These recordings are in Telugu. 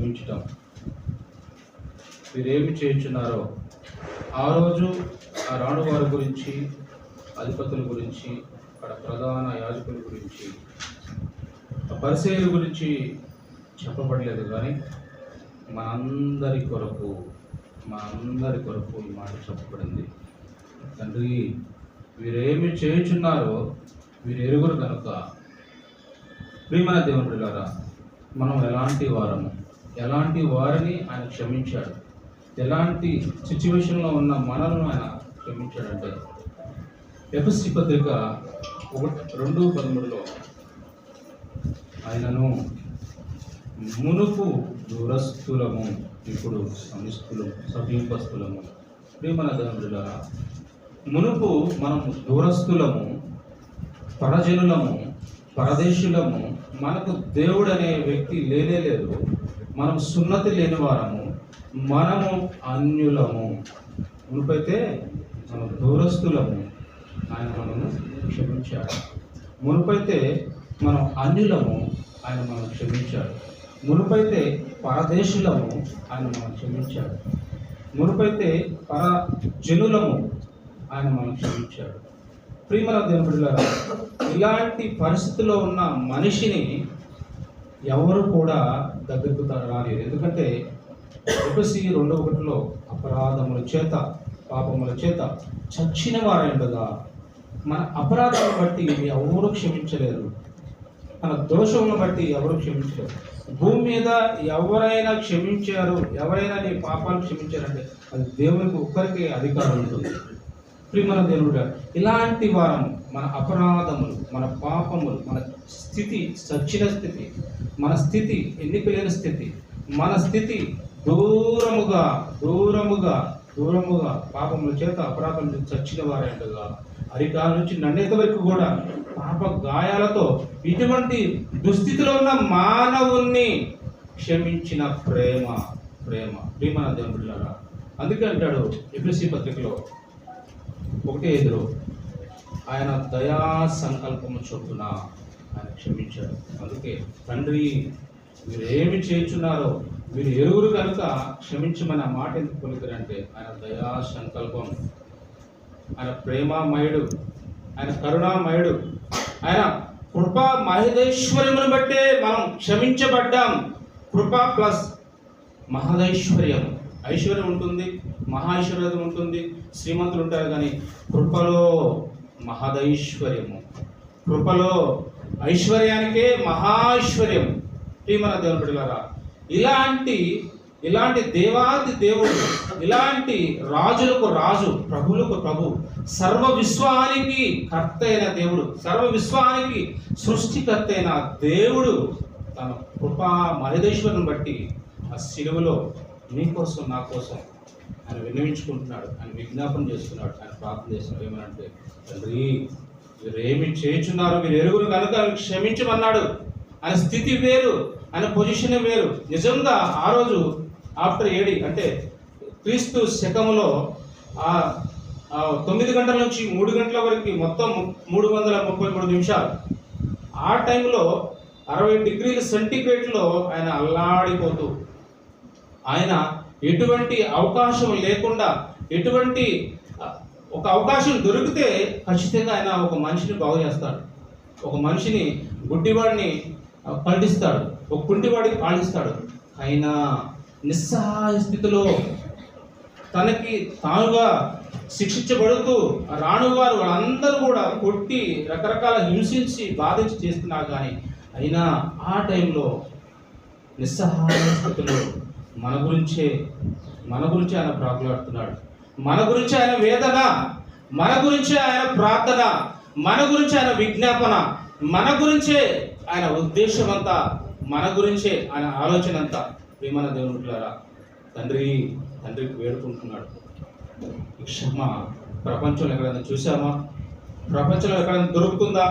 క్షమించటం వీరేమి చేయించున్నారో ఆ రోజు ఆ రాణు వారి గురించి అధిపతుల గురించి అక్కడ ప్రధాన యాజకుల గురించి ఆ పరిచయుల గురించి చెప్పబడలేదు కానీ మనందరి కొరకు మనందరి కొరకు ఈ మాట చెప్పబడింది. తండ్రి వీరేమి చేయుచున్నారో వీరు ఎరుగురు కనుక. ప్రియమైన దేవుని గారా మనం ఎలాంటి వారము? ఎలాంటి వారిని ఆయన క్షమించాడు? ఎలాంటి సిచ్యువేషన్లో ఉన్న మనలను ఆయన క్షమించాడంటే ఎఫ్ఎస్సి పత్రిక ఒకటి రెండు పదమూడులో ఆయనను మునుపు దూరస్థులము ఇప్పుడు సమిస్తులము సమీపస్థులము. ప్రేమల దేవుడులా మునుపు మనం దూరస్థులము పరజనులము పరదేశులము మనకు దేవుడు అనే వ్యక్తి లేనే లేదు. మనం సున్నతి లేని వారము మనము అన్యులము. మునుపైతే మనం దూరస్తులము ఆయన మనము క్షమించాడు. మునుపైతే మనం అన్యులము ఆయన మనం క్షమించాడు. మునుపైతే పరదేశులము ఆయన మనం క్షమించాడు. మునుపైతే పర జనులము ఆయన మనం క్షమించాడు. ప్రియమల దేవుడులారా ఇలాంటి పరిస్థితిలో ఉన్న మనిషిని ఎవరు కూడా దగ్గరకు రాలేరు ఎందుకంటే ఎపిసి రెండో ఒకటిలో అపరాధముల చేత పాపముల చేత చచ్చిన వారైండగా మన అపరాధాలను బట్టి ఎవరు క్షమించలేరు. మన దోషములను బట్టి ఎవరు క్షమించలేరు. భూమి మీద ఎవరైనా క్షమించారు ఎవరైనా నీ పాపాలు క్షమించారంటే అది దేవునికి ఒక్కరికి అధికారం ఉంటుంది. ప్రియమైన దేవుడు ఇలాంటి వారం మన అపరాధములు మన పాపములు మన స్థితి సచ్చిన స్థితి మన స్థితి ఎన్నికలేని స్థితి మన స్థితి దూరముగా దూరముగా దూరముగా పాపముల చేత అపరాధం నుంచి చచ్చిన వారైనగా అరికాల నుంచి నండేత వరకు కూడా పాప గాయాలతో ఇటువంటి దుస్థితిలో ఉన్న మానవుణ్ణి క్షమించిన ప్రేమ ప్రేమ. ప్రేమ దేవుడులారా అందుకే అంటాడు ఎఫ్ఎస్సి పత్రికలో ఒకటే ఎదురు ఆయన దయా సంకల్పము చొప్పున ఆయన క్షమించాడు అందుకే తండ్రి మీరు ఏమి చేయించున్నారో మీరు ఎరువురు కనుక క్షమించమని ఆ మాట ఎందుకు పలుకురంటే ఆయన దయా సంకల్పం. ఆయన ప్రేమామయుడు ఆయన కరుణామయుడు ఆయన కృపా మహదేశ్వర్యమును బట్టే మనం క్షమించబడ్డాం. కృపా ప్లస్ మహదైశ్వర్యం. ఐశ్వర్యం ఉంటుంది మహైశ్వర్యం ఉంటుంది శ్రీమంతులు ఉంటారు కానీ కృపలో మహదైశ్వర్యము. కృపలో ఐశ్వర్యానికే మహాశ్వర్యం ప్రియమన దేవుని బిడ్డలారా ఇలాంటి ఇలాంటి దేవాది దేవుడు ఇలాంటి రాజులకు రాజు ప్రభులకు ప్రభు సర్వ విశ్వానికి కర్త అయిన దేవుడు సర్వ విశ్వానికి సృష్టికర్త అయిన దేవుడు తన కృపా మహదేశ్వరుని బట్టి ఆ సిలువలో నీ కోసం నా కోసం ఆయన విన్నవించుకుంటున్నాడు ఆయన విజ్ఞాపన చేస్తున్నాడు ఆయన ప్రార్థన చేస్తున్నాడు. ఏమనంటే తండ్రి ఏమి చేయుచున్నారు? మీరు ఎరుగురు కనుక ఆయన క్షమించమన్నాడు. ఆయన స్థితి వేరు ఆయన పొజిషన్ వేరు. నిజంగా ఆ రోజు ఆఫ్టర్ ఏడి అంటే క్రీస్తు శకములో ఆ తొమ్మిది గంటల నుంచి మూడు గంటల వరకు మొత్తం మూడు వందల ముప్పై మూడు నిమిషాలు. ఆ టైంలో అరవై డిగ్రీల సెంటిగ్రేడ్లో ఆయన అల్లాడిపోతూ ఆయన ఎటువంటి అవకాశం లేకుండా ఎటువంటి ఒక అవకాశం దొరికితే ఖచ్చితంగా ఆయన ఒక మనిషిని బాగు చేస్తాడు. ఒక మనిషిని గుడ్డివాడిని పండిస్తాడు ఒక కుంటివాడికి పాలిస్తాడు. అయినా నిస్సహాయ స్థితిలో తనకి తానుగా శిక్షించబడుతూ ఆ రాణువారు వాళ్ళందరూ కూడా కొట్టి రకరకాల హింసించి బాధించి చేస్తున్నారు కానీ అయినా ఆ టైంలో నిస్సహాయ స్థితిలో మన గురించే మన గురించి ఆయన ప్రాకులాడుతున్నాడు. మన గురించి ఆయన వేదన మన గురించి ఆయన ప్రార్థన మన గురించి ఆయన విజ్ఞాపన మన గురించే ఆయన ఉద్దేశం అంతా మన గురించే ఆయన ఆలోచన అంతా ప్రేమన దేవుడులారా తండ్రి తండ్రికి వేడుకుంటున్నాడు. క్షమా క్షమ ప్రపంచంలో ఎక్కడైనా చూసామా ప్రపంచంలో ఎక్కడైనా దొరుకుతుందా?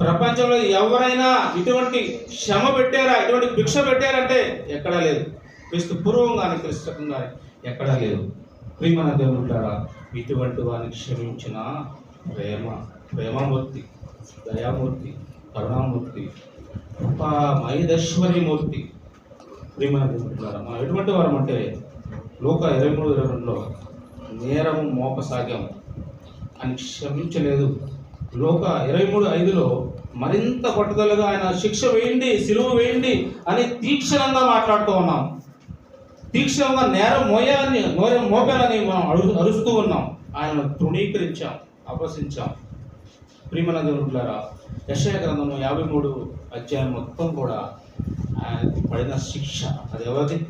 ప్రపంచంలో ఎవరైనా ఇటువంటి శ్రమ పెట్టారా? ఇటువంటి భిక్ష పెట్టారంటే ఎక్కడా లేదు. క్రీస్తు పూర్వం కానీ కానీ ఎక్కడా లేదు. ప్రియమైన దేవుడు ఇటువంటి వారిని క్షమించిన ప్రేమ ప్రేమమూర్తి దయామూర్తి కరుణామూర్తి కృపా మైదశ్వరీమూర్తి ప్రియమైన దేవుని మనం ఎటువంటి వారం అంటే లోక ఇరవై మూడు ఇరవై రెండులో నేరము మోపసాగాం అని క్షమించలేదు. లోక ఇరవై మూడు ఐదులో మరింత పట్టుదలగా ఆయన శిక్ష వేయండి సిలువ వేయండి అని తీక్షణంగా మాట్లాడుతూ ఉన్నాం. తీక్షణంగా నేరం మోయాలని నేరం మోపాలని మనం అడు అరుస్తూ ఉన్నాం. ఆయన తృణీకరించాం అపసించాం ప్రియమన దేవుడులారా యశయ గ్రంథము యాభై మూడు అధ్యాయం మొత్తం కూడా ఆయన పడిన శిక్ష. అది ఎవరిది?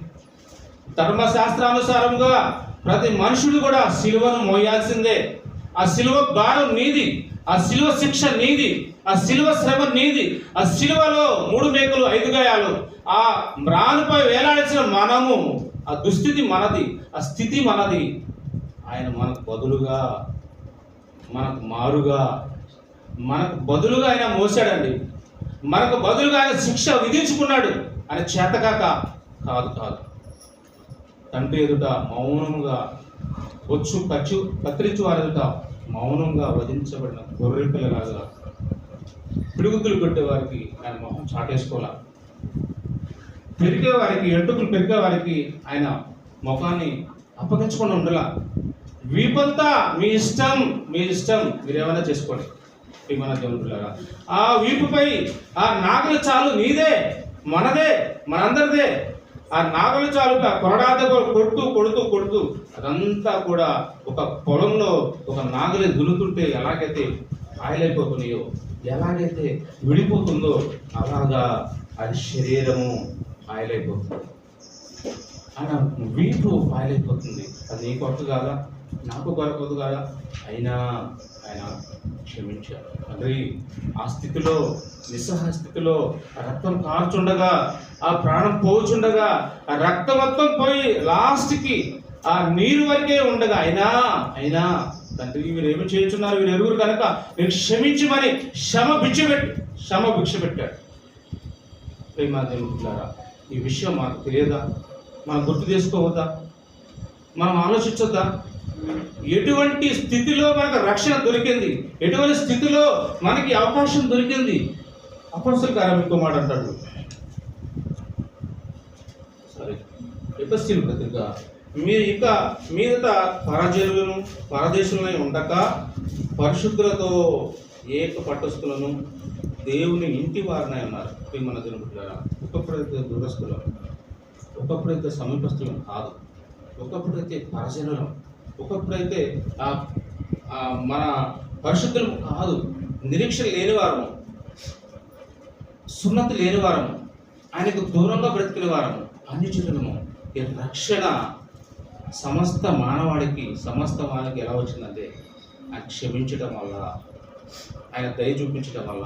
ధర్మశాస్త్రానుసారంగా ప్రతి మనుషుడు కూడా సిలువను మోయాల్సిందే. ఆ సిలువ భారం నీది ఆ సిలువ శిక్ష నీది ఆ సిలువ శ్రమ నీది ఆ సిలువలో మూడు మేకలు ఐదు గాయాలు. ఆ మ్రానుపై వేలాడాల్సిన మనము ఆ దుస్థితి మనది ఆ స్థితి మనది. ఆయన మనకు బదులుగా మనకు మారుగా మనకు బదులుగా ఆయన మోసాడండి. మనకు బదులుగా ఆయన శిక్ష విధించుకున్నాడు ఆయన చేతకాక కాదు కాదు. తండ్రి ఎదుట మౌనముగా వచ్చు ఖర్చు పత్రించు వారి ఎదుట మౌనంగా వధించబడిన గొర్రె పిల్లలాగా పిడుగుతులు కొట్టే వారికి ఆయన మొహం చాటేసుకోవాలి? పెరిగే వారికి ఎంటుకులు పెరిగే వారికి ఆయన ముఖాన్ని అప్పగించకుండా ఉండలా. వీపంతా మీ ఇష్టం మీ ఇష్టం మీరు ఏమైనా చేసుకోండి విమాన దేవుడులాగా ఆ వీపుపై ఆ నాగలి చాలు నీదే మనదే మనందరిదే. ఆ నాగలి చాలు కొరడాద కొడుతూ కొడుతూ కొడుతూ అదంతా కూడా ఒక పొలంలో ఒక నాగలి దులుతుంటే ఎలాగైతే ఆయిలైపోతున్నాయో ఎలాగైతే విడిపోతుందో అలాగా అది శరీరము. ఆయిలైపోతుంది ఆయన వీపు అయిపోతుంది అది నీ కొరకు కాదా? నాకు కొరకొద్దు కాదా? అయినా ఆయన క్షమించారు. అది ఆ స్థితిలో నిస్సహాయ స్థితిలో ఆ రక్తం కార్చుండగా ఆ ప్రాణం పోచుండగా ఆ రక్తం మొత్తం పోయి లాస్ట్కి ఆ నీరు వరకే ఉండగా అయినా అయినా తండ్రి వీరు ఏమి చేస్తున్నారు వీరు ఎరుగురు కనుక నేను క్షమించమని క్షమ భిక్ష పెట్టి క్షమ భిక్ష పెట్టాడు ప్రేమ ఈ విషయం మనకు తెలియదా? మనం గుర్తు చేసుకోవద్దా? మనం ఆలోచించొద్దా? ఎటువంటి స్థితిలో మనకు రక్షణ దొరికింది? ఎటువంటి స్థితిలో మనకి అవకాశం దొరికింది? అపరసలు కార్యం మాట అంటాడు. సరే ఎపస్టిల్ పత్రిక. మీరు ఇక మీదట పరజనులను పరదేశంలో ఉండక పరిశుద్ధులతో ఏక పట్టస్తులను దేవుని ఇంటి వారినై ఉన్నారు మన దినపుట్లారా ఒకప్పుడైతే దూరస్తులం ఒకప్పుడైతే సమీపస్తులం కాదు. ఒకప్పుడైతే పరజనులం ఒకప్పుడైతే ఆ మన పరిశుద్ధులం కాదు నిరీక్షలు లేని వారము సున్నతి లేని వారము ఆయనకు దూరంగా బ్రతికిన వారము అన్ని అన్నిచులము ఈ రక్షణ సమస్త మానవాడికి సమస్త మానవాడికి ఎలా వచ్చిందంటే ఆయన క్షమించడం వల్ల ఆయన దయ చూపించడం వల్ల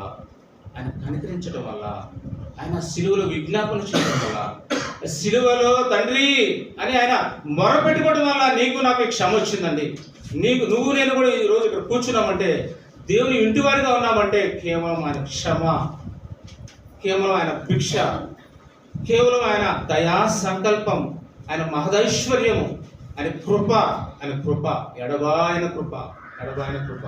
ఆయన కనికరించడం వల్ల ఆయన సిలువలో విజ్ఞాపన చేయడం వల్ల సిలువలో తండ్రి అని ఆయన మొరపెట్టుకోవడం వల్ల నీకు నాకు క్షమ వచ్చిందండి. నీకు నువ్వు నేను కూడా ఈ రోజు ఇక్కడ కూర్చున్నామంటే దేవుని ఇంటివారిగా ఉన్నామంటే కేవలం ఆయన క్షమ కేవలం ఆయన భిక్ష కేవలం ఆయన దయా సంకల్పం ఆయన మహదైశ్వర్యము ఆయన కృప ఆయన కృప ఎడబాయన కృప ఎడబాయన కృప.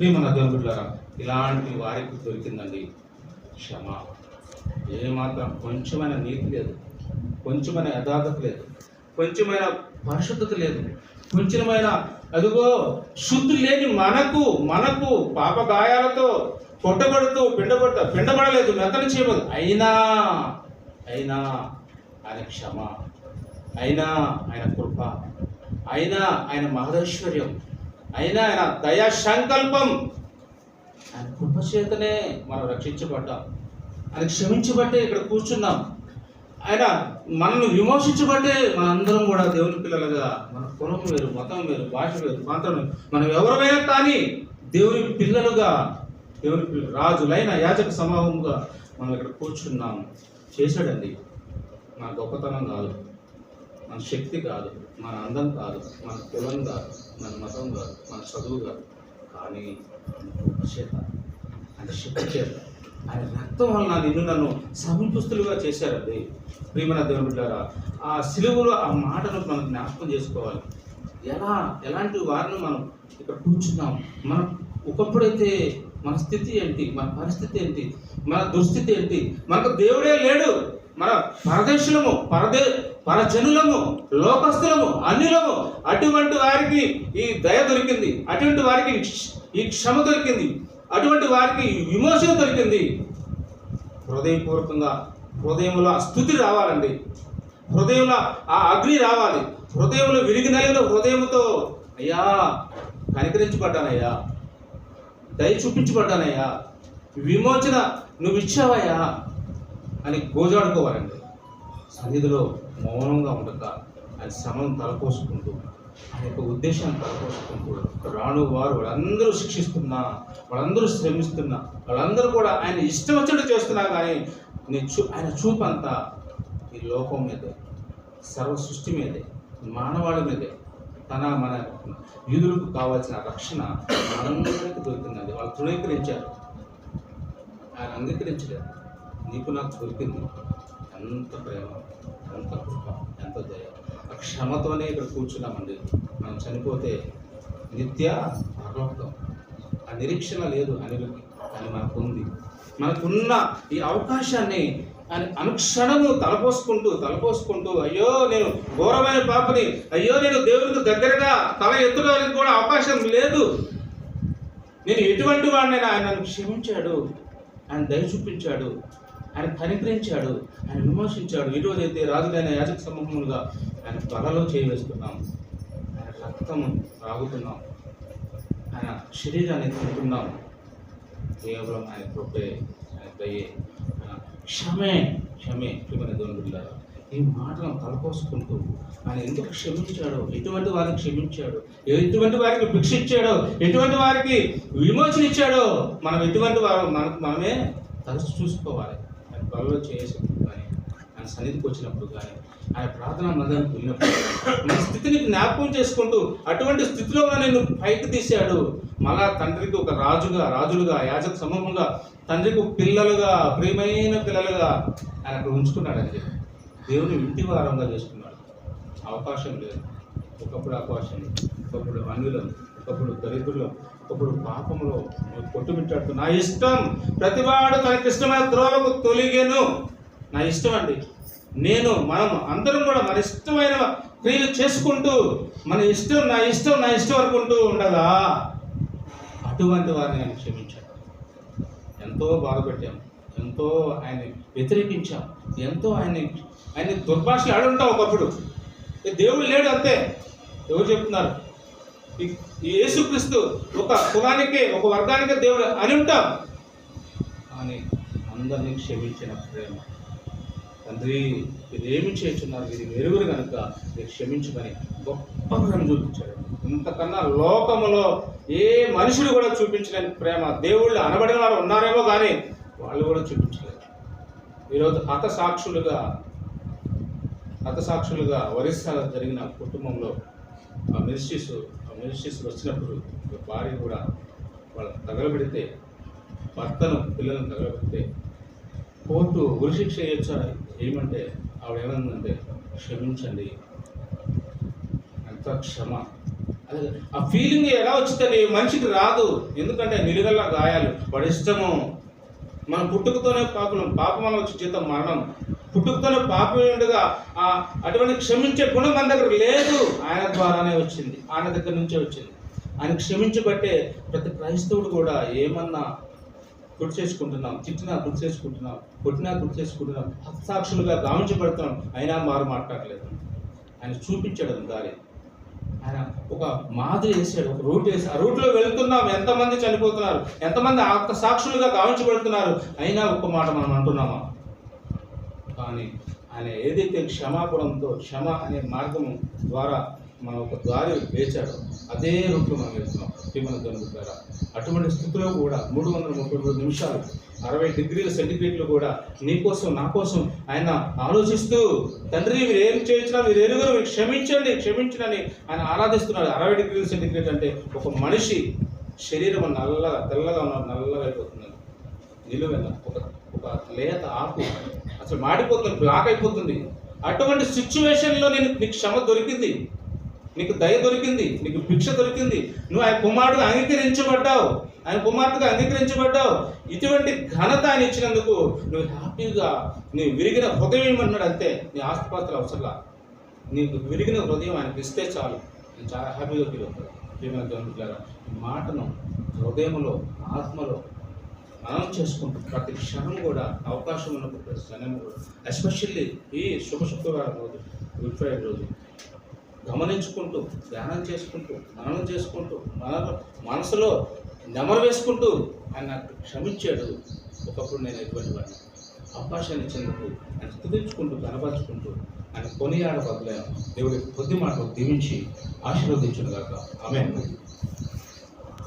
మేము దేవుని దేవుడు ఇలాంటి వారికి దొరికిందండి క్షమ. ఏమాత్రం కొంచెమైన నీతి లేదు కొంచెమైన యథార్థత లేదు కొంచెమైన పరిశుద్ధత లేదు కొంచెమైన అదిగో శుద్ధి లేని మనకు మనకు పాప గాయాలతో కొట్టబడుతూ పిండబడుతూ పిండబడలేదు మెత్తని చేయబోదు అయినా అయినా ఆయన క్షమ అయినా ఆయన కృప అయినా ఆయన మహదైశ్వర్యం అయినా ఆయన దయా సంకల్పం ఆయన కృపచేతనే మనం రక్షించబడ్డాం. ఆయన క్షమించబట్టే ఇక్కడ కూర్చున్నాం. ఆయన మనల్ని విమోచించబట్టే మనందరం కూడా దేవుని పిల్లలుగా మన కులం వేరు మతం వేరు భాష వేరు ప్రాంతం మనం ఎవరైనా కానీ దేవుని పిల్లలుగా దేవుని పిల్ల రాజులైన యాజక సమూహంగా మనం ఇక్కడ కూర్చున్నాం. చేశాడండి. మన గొప్పతనం కాదు. మన శక్తి కాదు. మన అందం కాదు. మన కులం కాదు. మన మతం కాదు. మన చదువు కాదు. కానీ చేత అంటే శక్తి చేత ఆయన రక్తం వలన నిన్ను నన్ను సమీపస్తులుగా చేశారండి. ప్రియమైన దేవుని ఆ సిలువలో ఆ మాటను మనం జ్ఞాపకం చేసుకోవాలి. ఎలా ఎలాంటి వారిని మనం ఇక్కడ కూర్చున్నాం? మనం ఒకప్పుడైతే మన స్థితి ఏంటి? మన పరిస్థితి ఏంటి? మన దుస్థితి ఏంటి? మనకు దేవుడే లేడు. మన పరదేశులము పరదే పరజనులము లోకస్తులము అన్యులము అటువంటి వారికి ఈ దయ దొరికింది. అటువంటి వారికి ఈ క్ష- ఈ క్షమ దొరికింది. అటువంటి వారికి విమోచన దొరికింది. హృదయపూర్వకంగా హృదయంలో ఆ స్థుతి రావాలండి. హృదయంలో ఆ అగ్ని రావాలి. హృదయంలో విరిగి హృదయంతో అయ్యా కనికరించబడ్డానయ్యా. దయ చూపించబడ్డానయ్యా. విమోచన నువ్వు ఇచ్చావయ్యా. అని గోజాడుకోవాలండి. సన్నిధిలో మౌనంగా ఉండక ఆయన శ్రమను తలపోసుకుంటూ ఆయన యొక్క ఉద్దేశాన్ని తలపోసుకుంటూ రాను వారు వాళ్ళందరూ శిక్షిస్తున్నా వాళ్ళందరూ శ్రమిస్తున్నా వాళ్ళందరూ కూడా ఆయన ఇష్టం వచ్చినట్టు చేస్తున్నా కానీ నీ చూ ఆయన చూపంతా ఈ లోకం మీదే సర్వ సృష్టి మీదే మానవాళి మీదే తన మన యూదులకు కావాల్సిన రక్షణ మనందరికీ దొరికిందండి. వాళ్ళు తృణీకరించారు. ఆయన అంగీకరించలేదు. నీకు నాకు దొరికింది. అంత ప్రేమ. ఎంత ఎంత క్షమతోనే ఇక్కడ కూర్చున్నామండి. మనం చనిపోతే నిత్య పరలోకం. ఆ నిరీక్షణ లేదు అనిలకి కానీ మనకు ఉంది మనకున్న ఈ అవకాశాన్ని ఆయన అనుక్షణము తలపోసుకుంటూ తలపోసుకుంటూ అయ్యో నేను ఘోరమైన పాపని అయ్యో నేను దేవునికి దగ్గరగా తల ఎత్తుకోవడానికి కూడా అవకాశం లేదు. నేను ఎటువంటి వాడినైనా ఆయన నన్ను క్షమించాడు. ఆయన దయ చూపించాడు. ఆయన కనికరించాడు ఆయన విమర్శించాడు ఈరోజు రోజైతే రాజులైన యాజక సమూహములుగా ఆయన త్వరలో చేయవేస్తున్నాం. ఆయన రక్తము రాగుతున్నాం ఆయన శరీరాన్ని తింటున్నాం. కేవలం ఆయన కృపే ఆయన దయే ఆయన క్షమే క్షమే. క్షమని దేవుని ఈ మాటలను తలపోసుకుంటూ ఆయన ఎందుకు క్షమించాడో ఎటువంటి వారిని క్షమించాడు ఎటువంటి వారికి భిక్ష ఇచ్చాడో ఎటువంటి వారికి విమోచన ఇచ్చాడో మనం ఎటువంటి వారు మనకు మనమే తరచు చూసుకోవాలి. ఆయన చేసినప్పుడు కానీ ఆయన సన్నిధికి వచ్చినప్పుడు కానీ ఆయన ప్రార్థన మందిరానికి వెళ్ళినప్పుడు మన స్థితిని జ్ఞాపకం చేసుకుంటూ అటువంటి స్థితిలో నేను పైకి తీశాడు. మళ్ళా తండ్రికి ఒక రాజుగా రాజులుగా యాజక సమూహంగా తండ్రికి పిల్లలుగా ప్రియమైన పిల్లలుగా ఆయన అక్కడ ఉంచుకున్నాడు అని దేవుని ఇంటి వారంగా చేసుకున్నాడు. అవకాశం లేదు. ఒకప్పుడు అవకాశం ఒకప్పుడు అన్యులం ఒకప్పుడు దరిద్రులం ఒకప్పుడు పాపంలో కొట్టుమిట్టాడుతూ నా ఇష్టం ప్రతివాడు తనకి ఇష్టమైన ద్రోహకు తొలిగేను. నా ఇష్టం అండి. నేను మనం అందరం కూడా మన ఇష్టమైన క్రియలు చేసుకుంటూ మన ఇష్టం నా ఇష్టం నా ఇష్టం అనుకుంటూ ఉండగా అటువంటి వారిని ఆయన క్షమించాడు ఎంతో బాధపెట్టాం ఎంతో ఆయన వ్యతిరేకించాం ఎంతో ఆయన ఆయన దుర్భాషలు ఆడుంటాం ఒకప్పుడు దేవుడు లేడు అంతే. ఎవరు చెప్తున్నారు? యేసుక్రీస్తు ఒక కులానికి ఒక వర్గానికే దేవుడు అని ఉంటాం. కానీ అందరినీ క్షమించిన ప్రేమ. తండ్రి మీరు ఏమి చేస్తున్నారు? మీరు వెరుగురు కనుక మీరు క్షమించమని గొప్ప ప్రేమ చూపించాడు. ఇంతకన్నా లోకములో ఏ మనుషులు కూడా చూపించలేని ప్రేమ దేవుళ్ళు అనబడిన వారు ఉన్నారేమో కానీ వాళ్ళు కూడా చూపించలేదు. ఈరోజు హతసాక్షులుగా హతసాక్షులుగా ఒరిస్సా జరిగిన కుటుంబంలో ఆ మినిస్ట్రీస్ ఆ వచ్చినప్పుడు భార్య కూడా వాళ్ళ తగలబెడితే భర్తను పిల్లలను తగలబెడితే కోర్టు ఉరిశిక్ష వేయొచ్చా ఏమంటే ఆవిడ ఏమందంటే క్షమించండి ఎంత క్షమ. అదే ఆ ఫీలింగ్ ఎలా వచ్చిందని మనిషికి రాదు. ఎందుకంటే నిలుగల్ల గాయాలు. పడిష్టము మన పుట్టుకతోనే పాపం పాపం వల్ల వచ్చి జీతం మరణం. పుట్టుకతోనే పాపి ఉండగా ఆ అటువంటి క్షమించే గుణం మన దగ్గర లేదు. ఆయన ద్వారానే వచ్చింది. ఆయన దగ్గర నుంచే వచ్చింది. ఆయన క్షమించబట్టే ప్రతి క్రైస్తవుడు కూడా ఏమన్నా గుర్తు చేసుకుంటున్నాం తిట్టినా గుర్తు చేసుకుంటున్నాం కొట్టినా గుర్తు చేసుకుంటున్నాం హస్తాక్షులుగా గావించబడుతున్నాం అయినా మారు మాట్లాడలేదు. ఆయన చూపించాడు దారి. ఆయన ఒక మాదిరి వేసాడు ఒక రూట్ వేసి ఆ రూట్లో వెళుతున్నాం. ఎంతమంది చనిపోతున్నారు? ఎంతమంది ఆత్మ సాక్షులుగా గావించబడుతున్నారు? అయినా ఒక్క మాట మనం అంటున్నామా? కానీ ఆయన ఏదైతే క్షమాపణంతో క్షమ అనే మార్గం ద్వారా మనం ఒక దారి వేచాడో అదే రూట్లో మనం వెళ్తున్నాం. మన దేవుని ద్వారా. అటువంటి స్థితిలో కూడా మూడు వందల ముప్పై మూడు నిమిషాలు అరవై డిగ్రీల సెంటిగ్రేడ్లు కూడా నీకోసం నా కోసం ఆయన ఆలోచిస్తూ తండ్రి మీరు ఏం చేయించినా మీరు ఎరుగురు మీరు క్షమించండి క్షమించండి ఆయన ఆరాధిస్తున్నాడు. అరవై డిగ్రీల సెంటిగ్రేడ్ అంటే ఒక మనిషి శరీరం నల్లగా తెల్లగా ఉన్న నల్లగా అయిపోతుంది నిలువెల్ల అసలు మాడిపోతుంది బ్లాక్ అయిపోతుంది. అటువంటి సిచ్యువేషన్లో నేను నీకు క్షమ దొరికింది. నీకు దయ దొరికింది నీకు భిక్ష దొరికింది. నువ్వు ఆయన కుమారుడు అంగీకరించబడ్డావు. ఆయన కుమార్తెగా అంగీకరించబడ్డావు. ఇటువంటి ఘనత ఆయన ఇచ్చినందుకు నువ్వు హ్యాపీగా నీ విరిగిన హృదయం ఏమన్నాడు అంతే నీ ఆస్తిపాత్ర అవసరంలా. నీకు విరిగిన హృదయం ఆయనకి ఇస్తే చాలు. నేను చాలా హ్యాపీగా ఫీల్ అవుతాను. మాటను హృదయంలో ఆత్మలో మనం చేసుకుంటూ. ప్రతి క్షణం కూడా అవకాశం ఉన్నప్పుడు ప్రతి క్షణం కూడా. ఎస్పెషల్లీ ఈ శుభ శుక్రవారం రోజు గుడ్ ఫ్రైడే రోజు. గమనించుకుంటూ ధ్యానం చేసుకుంటూ మననం చేసుకుంటూ మన మనసులో నెమరు వేసుకుంటూ ఆయన నాకు క్షమించాడు ఒకప్పుడు నేను ఎటువంటి వాడిని. అవకాశాన్ని ఇచ్చినందుకు ఆయన స్థుతించుకుంటూ కనపరుచుకుంటూ ఆయన కొనియాడ బదులైన దేవుడి కొద్ది మాటలు దీవించి ఆశీర్వదించును గాక ఆమె